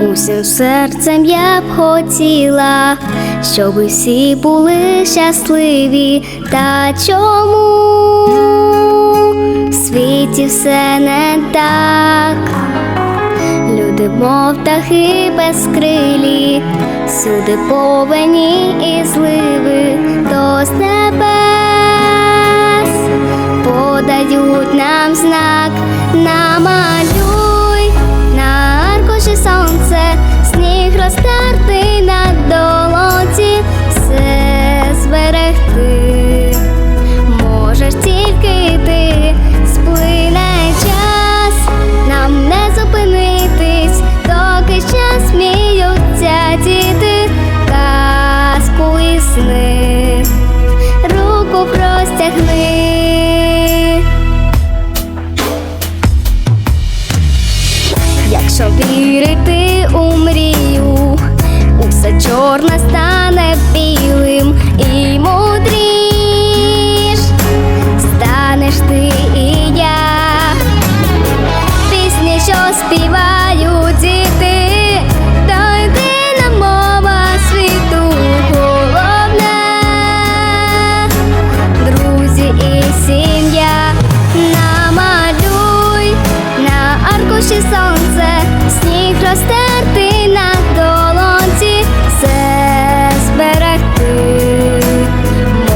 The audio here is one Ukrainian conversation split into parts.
Усім серцем я б хотіла, щоб всі були щасливі. Та чому в світі все не так? Люди, мов птахи безкрилі, всюди повені і зливи, з небес подають нам знак, намалюй Якщо вірити у мрію, усе чорне стане білим і мудріш. Станеш ти і я, пісні, що співають діти, то єдина мова світу головне, друзі і сім'я, намалюй на аркуші сніг розтерти на долонці, все зберегти.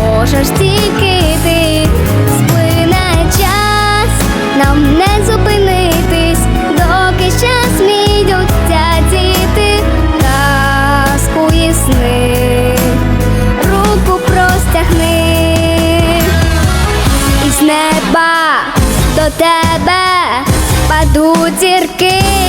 Можеш тільки ти, сплине час, нам не зупинитись, доки ще сміються діти, казку і сни, руку простягни. Із неба до тебе падуть зірки.